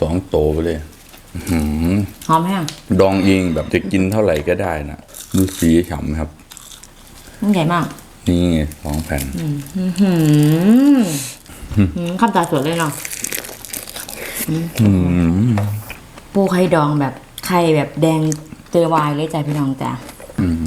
สองโตไปเลยอื้อหือหอมแห้งดองเองแบบจะกินเท่าไหร่ก็ได้นะดูสีฉ่ำครับ มันใหญ่มาก นี่ไงสองแผ่นอื้อหือหือข้ามตาสวยเลยเนาะอืมปูไข่ดองแบบไข่แบบแดงเจอวายเลยจ้ะพี่น้องจ้ะอืม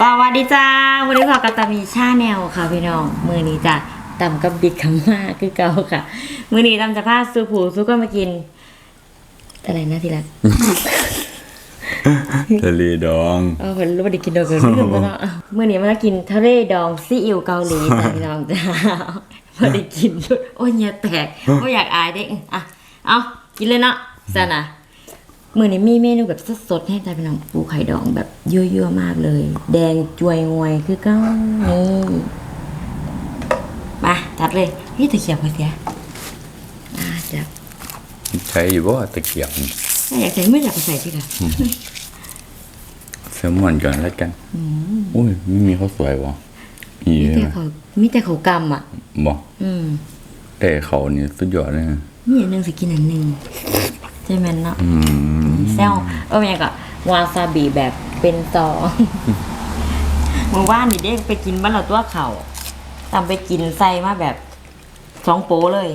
สวัสดีจ้าวันนี้พอกับตามีชาแนลค่ะพี่น้อง มือนี้จ้ะตำกับบิ๊กคำมาคือเก่าค่ะ มือนี้ตำจะพาซูผูซูก็มากิน อะไรนะทีละทะเลดองเออเพิ่นรู้ว่าได้กินดอกเกินลืมแล้วเนาะมื้อนี้มากินทะเลดองซีอิ๊วเกาหลีจ้ะพี่น้องจ้าบ่ได้กินชุดโอ้ยเหงื่อแตกบ่อยากอายเด้อะเอากินเลยเนาะซะนะ มื้อนี้มีเมนูแบบสดๆให้จ้ะพี่น้องปูไข่ดองแบบยั่วๆมากเลย แดงจวยงวยคือเก้านี่มาจัดเลยนี่ตะเกียบพอเสียอ่าจับใช้อยู่ว่าตะเกียบถ้าอยากใส่ไม่อยากก็ใส่ที่ละแซลมอนก่อนแล้วกันอุ้ยไม่มีข้าวสวยวะอีมีใช่แต่ไหมเขามีแต่เขากำอะบอกอืมแต่เขาเนี่ยสุดยอดเลยนะนี่อันหนึ่งสกินอันหนึ่งใช่ไหมนเนาะอืมแซวเออยังก็วาซาบิแบบเป็นซองเมื่อวานนี่เด็กไปกินบ้านเราตัวเขาตามไปกินใส่มาแบบสองโป้เลย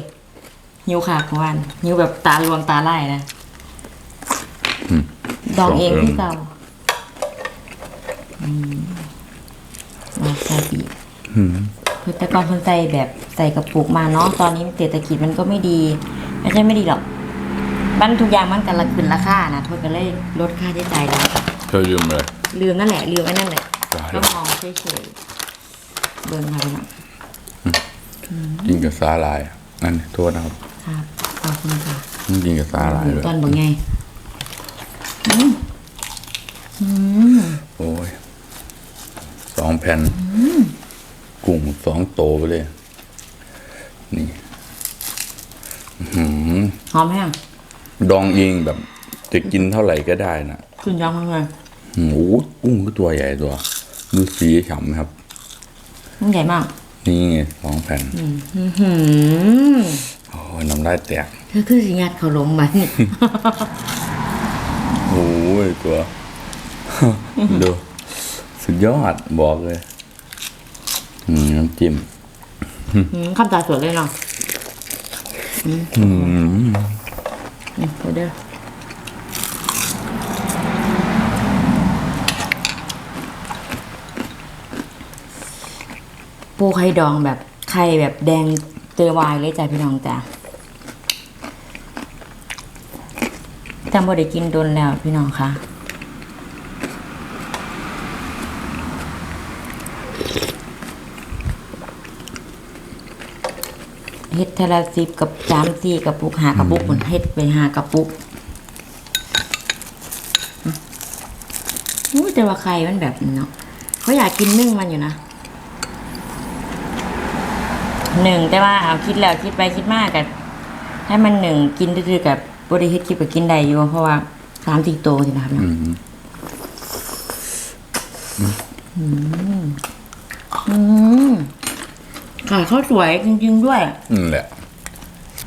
หิวขากเมื่อวานหิวแบบตาลวงตาไล่นะอืมดองเองสองเอิ้มที่เก่าอืมวาซาบิอืมคือแต่ก่อนคนใส่แบบใส่กระปุกมาเนาะตอนนี้เศรษฐกิจมันก็ไม่ดี ไม่ใช่ไม่ดีหรอก บ้านทุกอย่างมันกันละขึ้นราคานะทนกันเลยลดค่าใช้จ่ายแล้วเธอลืมเลยลืมนั่นแหละลืมไอ้นั่นแหละได้ก็มองเฉยๆเบิ่งค่ะพี่น้องกินกับสาลายนั่นโทษนะครับครับขอบคุณค่ะกินกับสาลายเลยตอนบอกไงอืมอืมโอ้ยสองแผ่นกุ้งสองโตไปเลย นี่ อื้อหือ หอมแห้ง ดองเองแบบจะกินเท่าไหร่ก็ได้นะขึ้นยังไงโอ้โหกุ้งก็ตัวใหญ่ตัวดูสีฉ่ำครับ มันใหญ่มาก นี่ไงสองแผ่นอื้อหือโอ้ยน้ำลายแตกเธอคือสิงัดเขาลงมานี่โอ้ยตัว ดูสุดยอดบอกเลย อืมน้ำจิ้ม อืมข้ามตาสวยเลยเนาะ อืม นี่ไปเด้อปูไข่ดองแบบไข่แบบแดงเจอวายเลยจ้ะพี่น้องจ้ะจำบ่ได้กินโดนแล้วพี่น้องค่ะ เฮ็ดเทอละสิบกับสามสี่กับปุกหากระปุกผลเฮ็ดไปหากระปุกอืมอุ้ยแต่ว่าไข่มันแบบนี้เนาะเขาอยากกินนึ่งมันอยู่นะหนึ่งแต่ว่าเอาคิดแล้วคิดไปคิดมากกันให้มันหนึ่งกินดื้อๆกับบริเฮ็ดคลิปกับกินได้อยู่เพราะว่าสามสี่โตสินะครับเนาะอืมอืม ไข่ข้าวสวยจริง ๆ ด้วยนั่นแหละ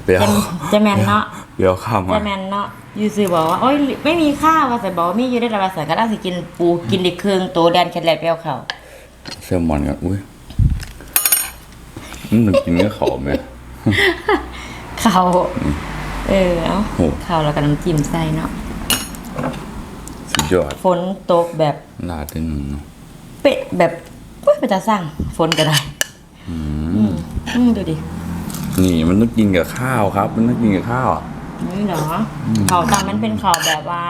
เปรี้ยวจะจะแมนเนาะเปรี้ยวข้ามมาแต่แมนเนาะยูซือบอกว่าโอ้ยไม่มีข้าวว่าแต่บอกว่ามีอยู่ได้ระบาดใส่ก็ได้สิกินปูกินดิเครื่องโตแดนแคทแลบเปรี้ยวเขาแซลมอนกันอุ้ยมันต้องกินกับเขาไหมเขาเออเอาโอ้ข้าวแล้วก็น้ำจิ้มใส่เนาะสุดยอดฝนตกแบบลาดที่หนึ่งเนอะเป๊ะแบบเว้ยมันจะสร้างฝนก็ได้อืมอืม ดูดินี่มันต้องกินกับข้าวครับ มันต้องกินกับข้าวอะนี่เหรอเขาวตามมันเป็นเขาวแบบว่า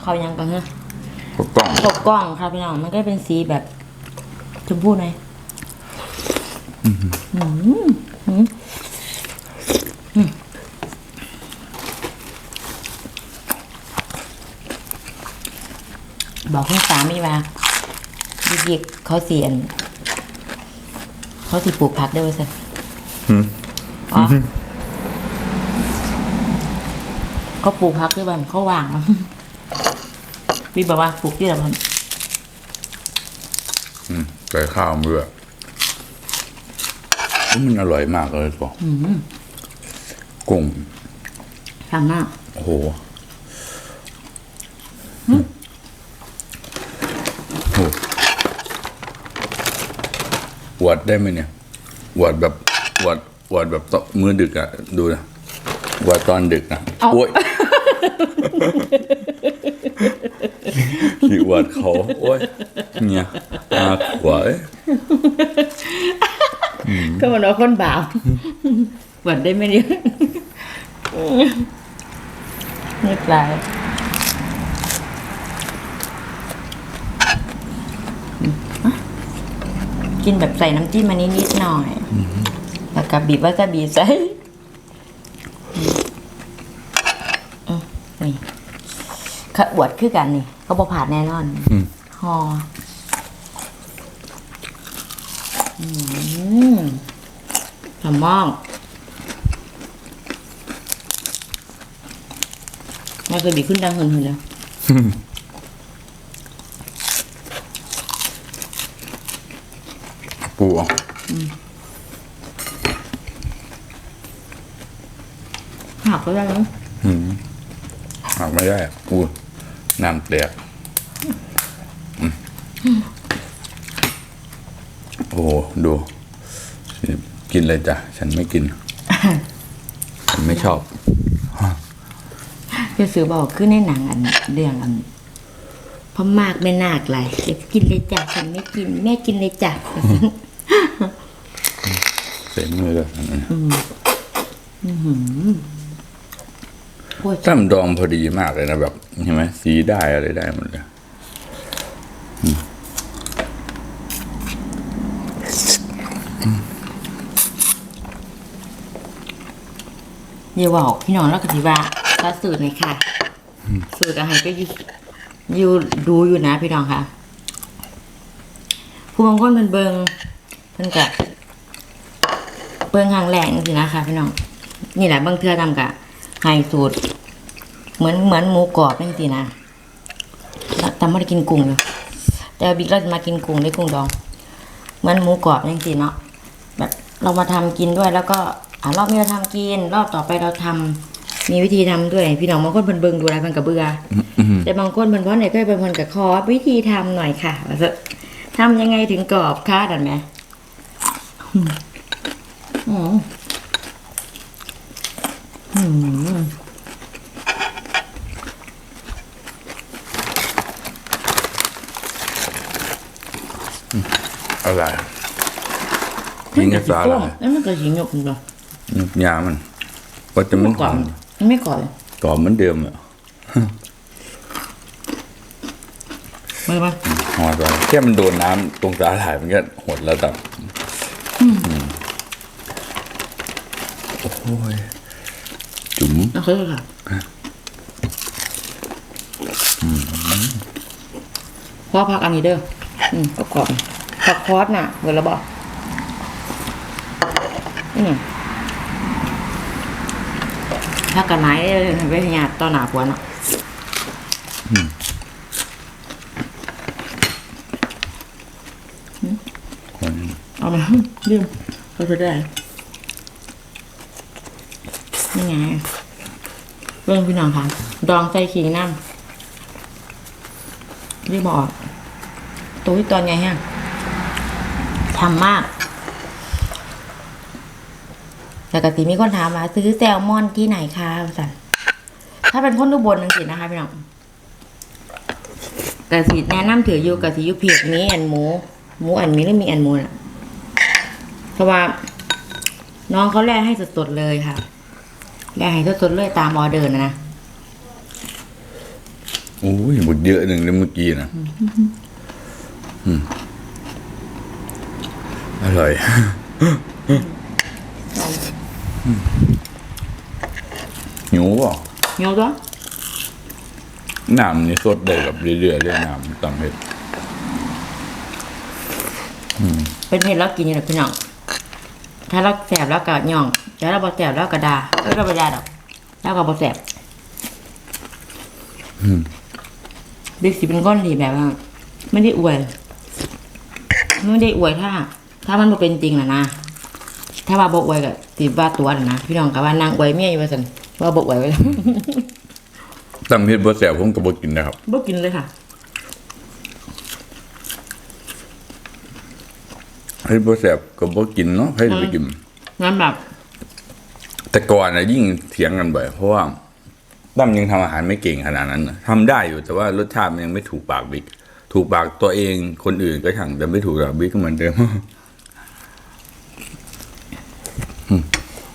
เขาวยังกันฮะก็กล้องตกกล้องครับพี่น้องมันก็เป็นสีแบบชมพูหน่อยอืมอืมอืมบอกคุณสามีว่ายิกๆเขาเสียน เขาสิปลูกผักได้ไว้สิหืมอ๋อเขาปลูกผักด้วยบ้านเขาว่างอะพี่บอกว่าปลูกที่ไหนบ้างอืมใส่ข้าวมือมันอร่อยมากเลยบอกกุ้งทำมากโอ้โหโอ้ห วดได้ไหมเนี่ยหวดแบบหวดหวดแบบตอนมือดึกอะดูนะหวดตอนดึกนะโอ้ยขี้หวดเขาโอ้ยเนี่ยอาขวายก็มันว่าคนบาปหวัดได้ไหมเนี่ยไม่ปลาย กินแบบใส่น้ำจิ้มอันนี้นิดหน่อย แล้วก็บีบวาซาบิใส่อืมนี่ขะอวดคือกันนี่ก็บ่ผ่านแน่นอนฮออืมทำมากวาซาบิขึ้นดังหึนๆเลย ปูเอา หักก็ได้มั้งหักไม่ได้อะปูน้ำแตกอืมโอ้โหดู กินเลยจ้ะ ฉันไม่กิน ฉันไม่ชอบจะซื้อบอกขึ้นในหนังอันเรื่องอันพอมากไม่นากไรเดี๋ยวกินเลยจ้ะฉันไม่กิน แม่กินเลยจ้ะเสียมือเลยอันนั้นโอ้ย ตั้มดองพอดีมากเลยนะแบบใช่ไหมสีได้อะไรได้หมดเลยอย่าบอกพี่น้องแล้วก็ทีว่าถ้าสูตรเลยค่ะ สูตรอะไรก็อยู่อยู่ดูอยู่นะพี่น้องค่ะ ผู้บางคนเป็นเบิงเพิ่นกะเบิงหางแหลงสินะคะพี่น้อง นี่แหละบางเทื่อทำกะ ให้สูตร เหมือนเหมือนหมูกรอบเป็นสินะแล้วแต่ไม่ได้กินกุ้งเลยแต่บิ๊กเราจะมากินกุ้งได้กุ้งดอง เหมือนหมูกรอบเป็นสิเนาะแบบเรามาทำกินด้วยแล้วก็อ่ารอบนี้เราทำกิน รอบต่อไปเราทำมีวิธีทำด้วย พี่น้องบางคนเพิ่นเบิงดูอะไรเพิ่นกับเบื่ออแต่บางคนเพิ่นเพราะไหนก็เป็นคนกับคอวิธีทำหน่อยค่ะว่าจะทำยังไงถึงกรอบคะดันไหมอืม อืมอืมอะไรยิงกระสาอะไรแล้วมันก็สิหยกเนาะยุบยามันก็จะมันก่อนมันไม่ก่อนกรอบเหมือนเดิมอะมือมาหอดไปแค่มันโดนน้ำตรงสาหร่ายมันก็หดแล้วแต่โอ้โหย จุ๋มเอาคือค่ะพอพักอันนี้เด้ออืมก็กรอบผักคอสน่ะเวลาบอกอืมถ้ากันไม้ไปหยาดต่อหนาปวนเนาะเอามาลืมก็จะได้นี่ไง เรื่องพี่น้องค่ะ ดองใส่ขิงน้ำรีบบอกตัวที่ตอนไงฮะทำมาก แต่กติมีคนถามว่าซื้อแซลมอนที่ไหนคะสันถ้าเป็นคนอุบลนังสินะคะพี่น้องกะสิแนะนำถืออยู่กะสิอยู่เพียกนี้อันหมู หมูอันนี้แล้วมีอันหมูน่ะเพราะว่า น้องเขาแลกให้สดๆเลยค่ะ แลกให้สดๆเลยตามออเดอร์นะนะโอ้ยหมดเยอะหนึ่งเลยเมื่อกี้นะอืมอร่อยหิวป่ะโยตัวน้ำนี่สดได้แบบเรื่อยๆเลยน้ำต้องเห็ดเป็นเห็ดแล้วกินอยู่นะพี่น้อง ถ้าเราแสบแล้วก็ย่องถ้าเราบ่แสบแล้วก็ดาเออเราบ่ดาดอกแล้วก็บ่แสบบิ๊กสิเป็นก้อนที่แบบว่าไม่ได้อวยไม่ได้อวยถ้า ถ้ามันบ่เป็นจริงนะนะถ้าว่าบ่อวยก็สิว่าตัวน่ะนะพี่น้องก็ว่านางอวยเมียอยู่ว่าซั่นว่าบ่อวยไว้แล้วตำเฮ็ดบ่แซ่บผมก็บ่กินนะครับบ่กินเลยค่ะ เฮ็ดบ่แซ่บก็บ่กินเนาะให้ไปกิน งั้นแบบ แต่ก่อนนะยิ่งเถียงกันบ่อยเพราะว่าตั้มยังทำอาหารไม่เก่งขนาดนั้นนะทำได้อยู่แต่ว่ารสชาติมันยังไม่ถูกปากบิ๊กถูกปากตัวเองคนอื่นก็ช่างแต่ไม่ถูกปากบิ๊กก็เหมือนเดิม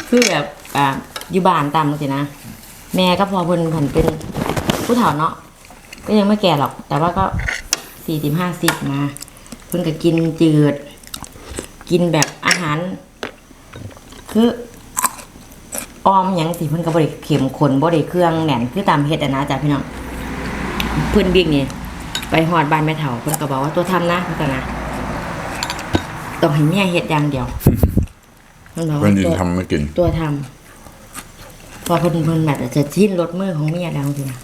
คือแบบอ่าอยู่บ้านตามจังซี่นะแม่ก็พอเพิ่นเพิ่นเป็นผู้เฒ่าเนาะก็ยังไม่แก่หรอก แต่ว่าก็สี่สิบห้าสิบมาเพิ่นก็กินจืด กินแบบอาหาร คือออมหยังสิเพิ่นก็บ่ได้เค็มข้นบ่ได้เครื่องแน่นคือตามเฮ็ดอะนะจ้ะพี่น้องเพิ่นบิ๊กนี่ไปฮอดบ้านแม่เฒ่าเพิ่นก็บอกว่าตัวทำนะเพิ่นก็นะต้องให้เมียเฮ็ดอย่างเดียวเพิ่นบอกคนว่าอื่นตัวทำไม่กิน ตัวทำพอเพิ่นเพิ่นแบบจะชิ้นรถมือของเมียดังสินะ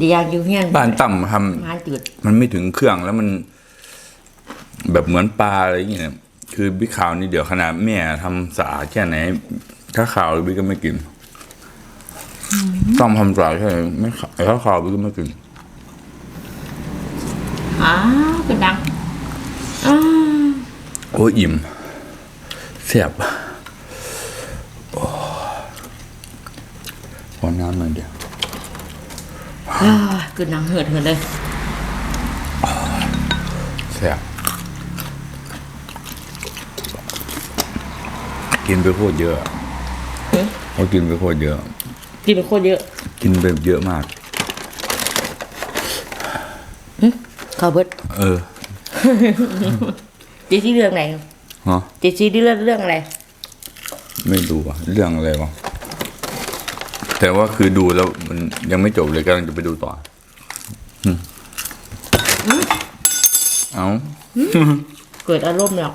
ดีอย่างอยู่เฮียนบ้านตั้มทงานจืดำมันไม่ถึงเครื่องแล้วมัน แบบเหมือนปลาอะไรอย่างเงี้ยคือบิ๊กขาวนี่เดี๋ยวขนาดแม่ทำสะอาดแค่ไหน ถ้าขาวบิ๊กก็ไม่กินต้องทำสะอาดแค่ไหนไม่ขาวถ้าขาวบิ๊กก็ไม่กินอ้าวเป็นดังอ้าวโอ้ยอิ่มเสียบโอ้ขอน้ำหน่อยเดียวอ้าวคือดังเหิดเหิดเลยเสียบ กินไปโคตรเยอะเฮ้ยเขากินไปโคตรเยอะ กินไปโคตรเยอะ กินไปเยอะมากข้าวเบิดเออ เจซี่เรื่องไหนฮะเจซี่เรื่องเรื่องอะไร ไม่รู้อะเรื่องอะไรวะแต่ว่าคือดูแล้วมันยังไม่จบเลยกำลังจะไปดูต่ออืมเอาเกิดอารมณ์หรอก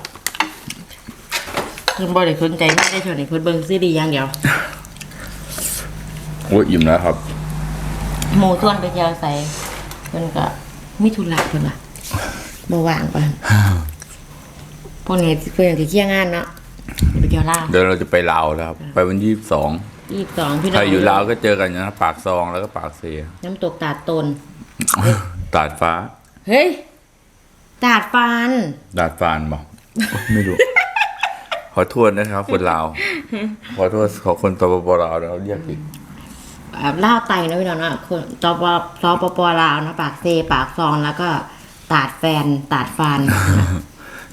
เพิ่นบ่ได้สนใจไม่ได้ชวนให้เพิ่นเบิ่งซีรีส์อย่างเดียวโอ้ยอิ่มแล้วครับ หมู่ส่วนไปเที่ยวใส่เพิ่นก็มีธุระเพิ่นล่ะบ่ว่างปานพวกนี้เพิ่นยังสิเคลียร์งานเนาะไปเที่ยวลาวเดี๋ยวเราจะไปลาวแล้วครับ ไปวันที่สอง22พี่น้ใคอรงอยู่ลาวก็เจอกันนะปากซองแล้วก็ปากเซน้ำตกตาดตน ตาดฟ้า เฮ้ย ตาดฟานดาดฟานบอก ไม่รู้ ขอโทษนะครับ คนลาวขอโทษขอคนตบปลาวนะครับเรียกผิดแบบลาวไตนะพี่น้องเนาะคนตปตปปลาวนะปากเซปากซองแล้วก็ตาดแฟนตาดฟานเนาะ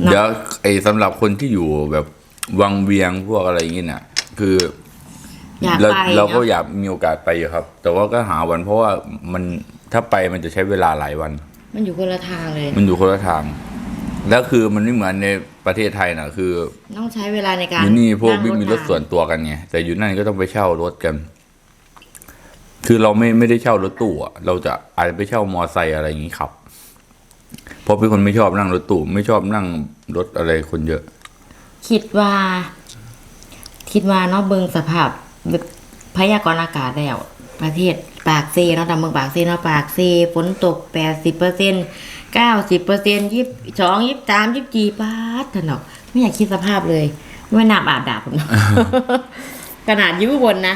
เดี๋ยวไอ้สำหรับคนที่อยู่แบบวังเวียงพวกอะไรอย่างงี้น่ะ คืออยากเราไปเราก็เนาะอยากมีโอกาสไปอยู่ครับ แต่ว่าก็หาวันเพราะว่ามันถ้าไปมันจะใช้เวลาหลายวัน มันอยู่คนละทางเลย มันอยู่คนละทาง แล้วคือมันไม่เหมือนในประเทศไทยนะคือต้องใช้เวลาในการอยู่นี่พวกงบิ๊กมีรถทางส่วนตัวกันไงแต่อยู่นั่นก็ต้องไปเช่ารถกัน คือเราไม่ไม่ได้เช่ารถตู้อะเราจะอาจจะไปเช่ามอไซค์อะไรอย่างนี้ขับเพราะเป็นคนไม่ชอบนั่งรถตู้ไม่ชอบนั่งรถอะไรคนเยอะ คิดว่า คิดว่าเนาะเบิงสภาพแบบพยากรณ์อากาศแล้ว ประเทศปากเซเนาะตามเมืองปากเซเนาะปากเซฝนตกแปดสิบเปอร์เซ็นเก้าสิบเปอร์เซ็นยี่สองยี่สามยี่สี่ปาดถนอกไม่อยากคิดสภาพเลย ไม่น่าบาดดาบผมเนาะขนาดอยู่บนนะ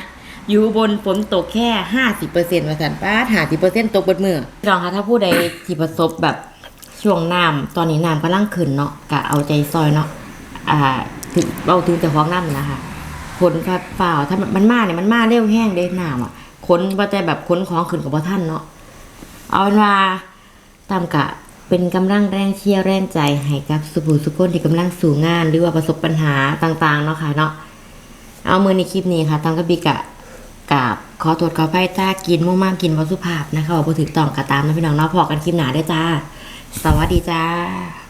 อยู่บนฝนตกแค่ห้าสิบเปอร์เซ็นต์มาสันป้าห้าสิบเปอร์เซ็นต์ตกเบนมือพี่น้องคะถ้าผู้ใดที่ประสบแบบช่วงน้ำตอนนี้น้ำกำลังขึ้นเนาะกะเอาใจซอยเนาะอ่าถึงเราถึงแต่ฟ้องน้ำนะคะคนฟ้าฝ่าวถ้ามันมันมาเนี่ยมันมาเร็วแห้งเด้น้ำอะ คนว่าแต่แบบคนของขึ้นกับพ่ท่านเนาะเอาเป็นว่าตามกะเป็นกำลังแรงเชียร์แรงใจให้กับสุภูสุคนที่กำลังสู่งานหรือว่าประสบปัญหาต่าง ๆ เนาะค่ะเนาะเอามือในคลิปนี้ค่ะตังกะบิกะกาบขอตรวจขอไฟจ้ากินมุ่งมั่งกินวัสุภาพนะคะว่าถึกต้องกะตามนะพี่น้องเนาะพอกันคลิปหนาได้จ้า สวัสดีจ้า